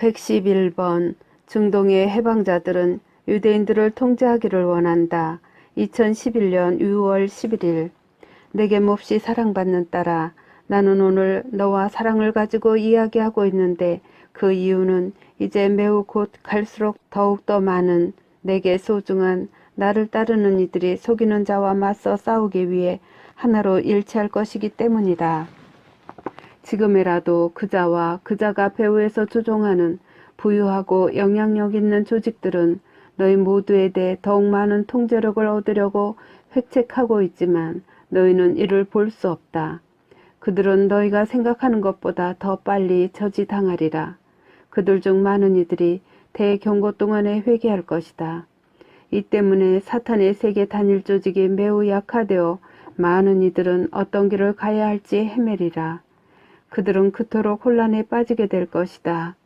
111번 중동의 해방자들은 유대인들을 통제하기를 원한다. 2011년 6월 11일 내게 몹시 사랑받는 딸아 나는 오늘 너와 사랑을 가지고 이야기하고 있는데 그 이유는 이제 매우 곧 갈수록 더욱더 많은 내게 소중한 나를 따르는 이들이 속이는 자와 맞서 싸우기 위해 하나로 일치할 것이기 때문이다. 지금이라도 그자와 그자가 배후에서 조종하는 부유하고 영향력 있는 조직들은 너희 모두에 대해 더욱 많은 통제력을 얻으려고 획책하고 있지만 너희는 이를 볼 수 없다. 그들은 너희가 생각하는 것보다 더 빨리 저지당하리라. 그들 중 많은 이들이 대경고 동안에 회개할 것이다. 이 때문에 사탄의 세계 단일 조직이 매우 약화되어 많은 이들은 어떤 길을 가야 할지 헤매리라. 그들은 그토록 혼란에 빠지게 될 것이다.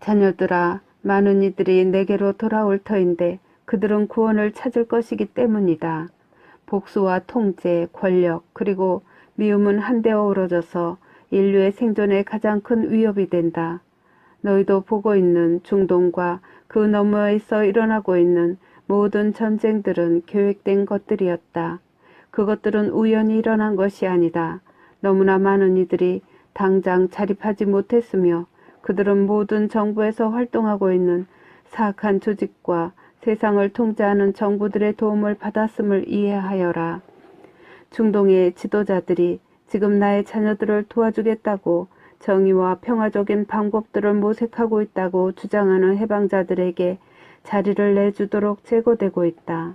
자녀들아, 많은 이들이 내게로 돌아올 터인데 그들은 구원을 찾을 것이기 때문이다. 복수와 통제, 권력, 그리고 미움은 한데 어우러져서 인류의 생존에 가장 큰 위협이 된다. 너희도 보고 있는 중동과 그 너머에서 일어나고 있는 모든 전쟁들은 계획된 것들이었다. 그것들은 우연히 일어난 것이 아니다. 너무나 많은 이들이 당장 자립하지 못했으며 그들은 모든 정부에서 활동하고 있는 사악한 조직과 세상을 통제하는 정부들의 도움을 받았음을 이해하여라. 중동의 지도자들이 지금 나의 자녀들을 도와주겠다고 정의와 평화적인 방법들을 모색하고 있다고 주장하는 해방자들에게 자리를 내주도록 제고되고 있다.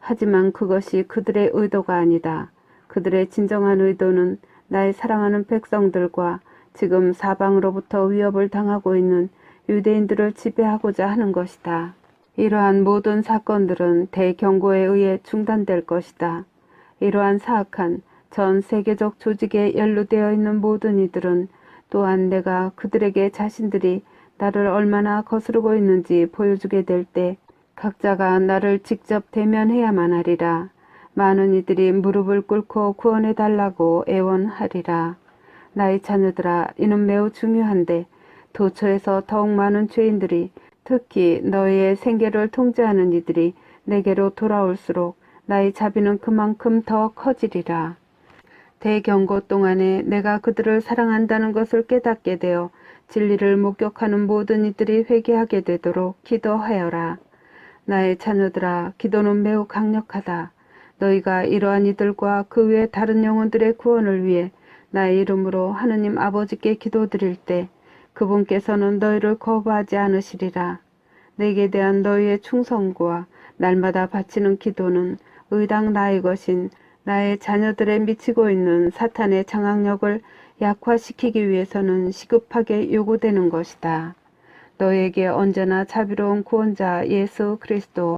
하지만 그것이 그들의 의도가 아니다. 그들의 진정한 의도는 나의 사랑하는 백성들과 지금 사방으로부터 위협을 당하고 있는 유대인들을 지배하고자 하는 것이다. 이러한 모든 사건들은 대경고에 의해 중단될 것이다. 이러한 사악한 전 세계적 조직에 연루되어 있는 모든 이들은 또한 내가 그들에게 자신들이 나를 얼마나 거스르고 있는지 보여주게 될 때 각자가 나를 직접 대면해야만 하리라. 많은 이들이 무릎을 꿇고 구원해 달라고 애원하리라. 나의 자녀들아, 이는 매우 중요한데 도처에서 더욱 많은 죄인들이 특히 너희의 생계를 통제하는 이들이 내게로 돌아올수록 나의 자비는 그만큼 더 커지리라. 대경고 동안에 내가 그들을 사랑한다는 것을 깨닫게 되어 진리를 목격하는 모든 이들이 회개하게 되도록 기도하여라. 나의 자녀들아, 기도는 매우 강력하다. 너희가 이러한 이들과 그 외 다른 영혼들의 구원을 위해 나의 이름으로 하느님 아버지께 기도드릴 때 그분께서는 너희를 거부하지 않으시리라. 내게 대한 너희의 충성과 날마다 바치는 기도는 의당 나의 것인 나의 자녀들에 미치고 있는 사탄의 장악력을 약화시키기 위해서는 시급하게 요구되는 것이다. 너에게 언제나 자비로운 구원자 예수 그리스도